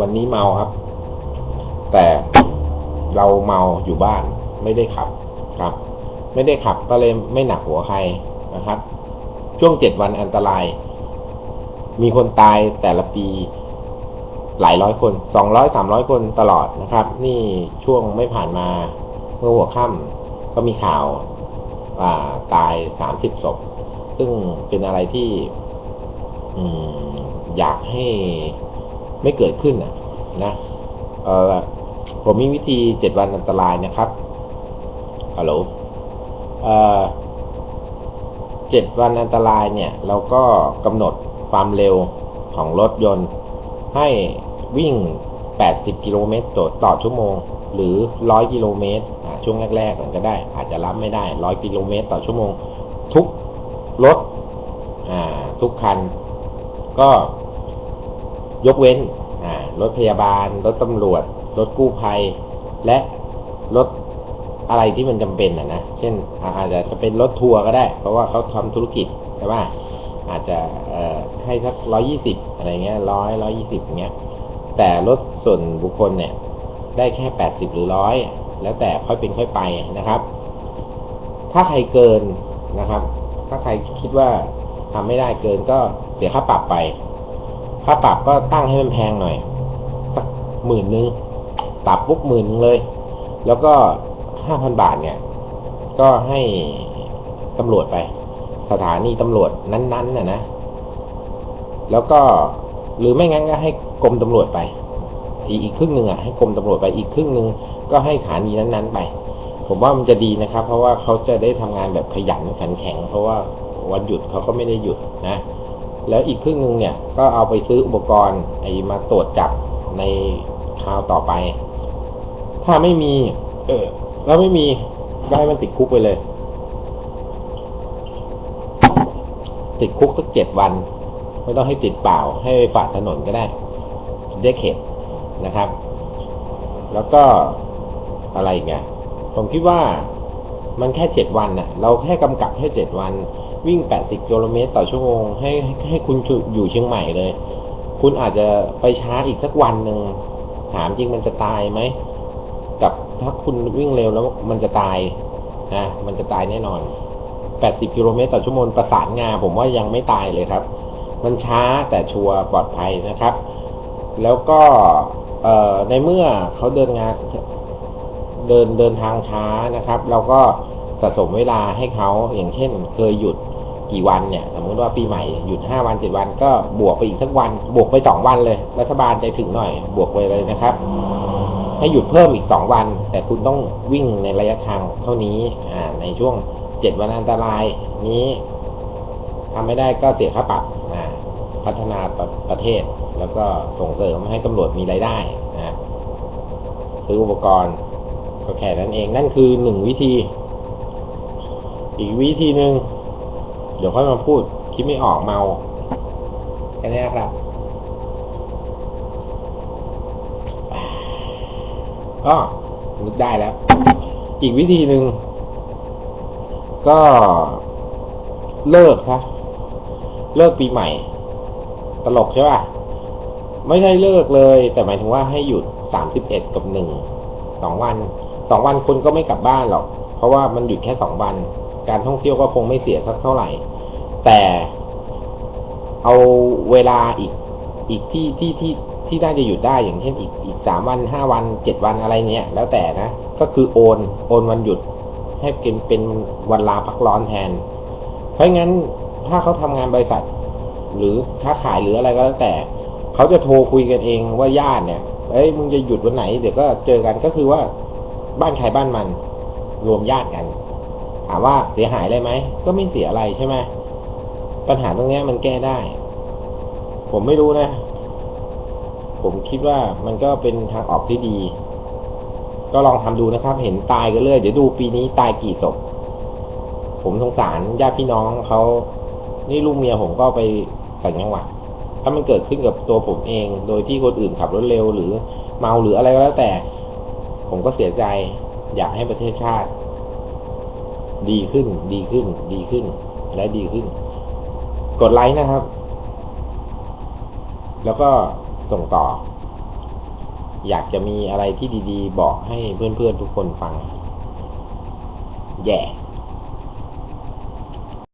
วันนี้เมาครับ แต่เราเมาอยู่บ้าน ไม่ได้ขับครับ ไม่ได้ขับก็เลยไม่หนักหัวใครนะครับ ช่วงเจ็ดวันอันตราย มีคนตายแต่ละปีหลายร้อยคนสองร้อยสามร้อยคนตลอดนะครับ นี่ช่วงไม่ผ่านมาเมื่อหัวค่ำก็มีข่าวาตายสามสิบศพ ซึ่งเป็นอะไรที่ออยากให้ ไม่เกิดขึ้นนะนะเออผมมีวิธีเจ็ดวันอันตรายนะครับฮัลโหลเออเจ็ดวันอันตรายเนี่ย เราก็กำหนดความเร็วของรถยนต์ ให้วิ่ง 80 กิโลเมตรต่อชั่วโมง หรือ 100 กิโลเมตรช่วงแรกๆมันก็ได้ อาจจะรับไม่ได้ 100 กิโลเมตรต่อชั่วโมง ทุกรถทุกคัน ก็ ยกเว้นรถพยาบาล รถตำรวจ รถกู้ภัย และรถอะไรที่มันจำเป็นอะนะ เช่นอาจจะจะเป็นรถทัวร์ก็ได้ เพราะว่าเขาทำธุรกิจใช่ไหมอาจจะให้สักร้อยี่สิบอะไรเงี้ยร้อยร้อยี่สิบเงี้ย แต่รถส่วนบุคคลเนี่ย ได้แค่แปดสิบหรือร้อยแล้วแต่ค่อยเป็นค่อยไปนะครับ ถ้าใครเกินนะครับ ถ้าใครคิดว่าทำไม่ได้เกินก็เสียค่าปรับไป ค่าปรับก็ตั้งให้มันแพงหน่อยสักหมื่นหนึ่งปรับปุ๊บหมื่นนึงเลย แล้วก็ห้าพันบาทเนี่ย ก็ให้ตำรวจไป สถานีตำรวจนั้นๆน่ะนะ แล้วก็หรือไม่งั้นก็ให้กรมตำรวจไป อีกอีกครึ่งหนึ่งอะให้กรมตำรวจไปอีกครึ่งหนึ่งก็ให้สถานีนั้นๆไป ผมว่ามันจะดีนะครับ เพราะว่าเขาจะได้ทำงานแบบขยันขันแข็ง เพราะว่าวันหยุดเขาก็ไม่ได้หยุดนะ แล้วอีกครึ่งหนึ่งเนี่ยก็เอาไปซื้ออุปกรณ์ไอ้มาตรวจจับในคราวต่อไป ถ้าไม่มี เออแล้วไม่มีก็ให้มันติดคุกไปเลย ติดคุกสักเจ็ดวัน ไม่ต้องให้ติดเปล่า ให้ไปฝากถนนก็ได้ได้เข็ดนะครับ แล้วก็อะไรอีกไงผมคิดว่ามันแค่เจ็ดวันน่ะ เราแค่กำกับแค่เจ็ดวัน วิ่งแปดสิบกิโลเมตรต่อชั่วโมงให้ให้คุณอยู่เชียงใหม่เลย คุณอาจจะไปช้าอีกสักวันหนึ่งถามจริงมันจะตายไหม กับถ้าคุณวิ่งเร็วแล้วมันจะตายนะมันจะตายแน่นอน 80กิโลเมตรต่อชั่วโมงประสานงาผมว่ายังไม่ตายเลยครับ มันช้าแต่ชัวร์ปลอดภัยนะครับ แล้วก็เอ่อในเมื่อเขาเดินงานเดินเดินทางช้านะครับ เราก็ สะสมเวลาให้เขาอย่างเช่น เคยหยุดกี่วันเนี่ย สมมติว่าปีใหม่หยุด5วัน7วัน ก็บวกไปอีกสักวัน บวกไป2วันเลย รัฐบาลใจถึงหน่อย บวกไปเลยนะครับ ให้หยุดเพิ่มอีกสองวัน แต่คุณต้องวิ่งในระยะทางเท่านี้อ่าในช่วงเจ็ดวันอันตรายนี้ทำไม่ได้ก็เสียค่าปรับนะพัฒนาประประเทศ แล้วก็ส่งเสริมให้ตำรวจมีรายได้นะซื้ออุปกรณ์ก็แค่นั้นเองนั่นคือหนึ่งวิธี อีกวิธีหนึ่งเดี๋ยวค่อยมาพูด คิดไม่ออกเมาแค่นี้ครับ ก็นึกได้แล้ว อีกวิธีหนึ่งก็เลิกครับ เลิกปีใหม่ ตลกใช่ป่ะ ไม่ใช่เลิกเลย แต่หมายถึงว่าให้หยุดสามสิบเอ็ดกับหนึ่งสองวันสองวันคุณก็ไม่กลับบ้านหรอก เพราะว่ามันหยุดแค่สองวัน การท่องเที่ยวก็คงไม่เสียสักเท่าไหร่ แต่เอาเวลาอีกอีกที่ที่ที่ที่น่าจะหยุดได้อย่างเช่นอีกอีกสามวันห้าวันเจ็ดวันอะไรเนี้ย แล้วแต่นะ ก็คือโอนโอนวันหยุด ให้เป็นเป็นวันลาพักร้อนแทน เพราะงั้นถ้าเขาทำงานบริษัท หรือถ้าขายหรืออะไรก็แล้วแต่ เขาจะโทรคุยกันเองว่าญาติเนี่ยเอ้ยมึงจะหยุดวันไหน เดี๋ยวก็เจอกันก็คือว่าบ้านใครบ้านมัน รวมญาติกัน ถามว่าเสียหายอะไรไหม ก็ไม่เสียอะไรใช่ไหมปัญหาตรงนี้มันแก้ได้ ผมไม่รู้นะ ผมคิดว่ามันก็เป็นทางออกที่ดี ก็ลองทำดูนะครับ เห็นตายกันเรื่อยเดี๋ยวดูปีนี้ตายกี่ศพ ผมสงสารญาติพี่น้องเขานี่ลูกเมียผมก็ไปต่างจังหวัดถ้ามันเกิดขึ้นกับตัวผมเอง โดยที่คนอื่นขับรถเร็วหรือเมาหรืออะไรก็แล้วแต่ ผมก็เสียใจอยากให้ประเทศชาติ ดีขึ้น ดีขึ้น ดีขึ้น และดีขึ้น กดไลค์นะครับ แล้วก็ส่งต่อ อยากจะมีอะไรที่ดี ๆ บอกให้เพื่อนๆทุกคนฟัง แย่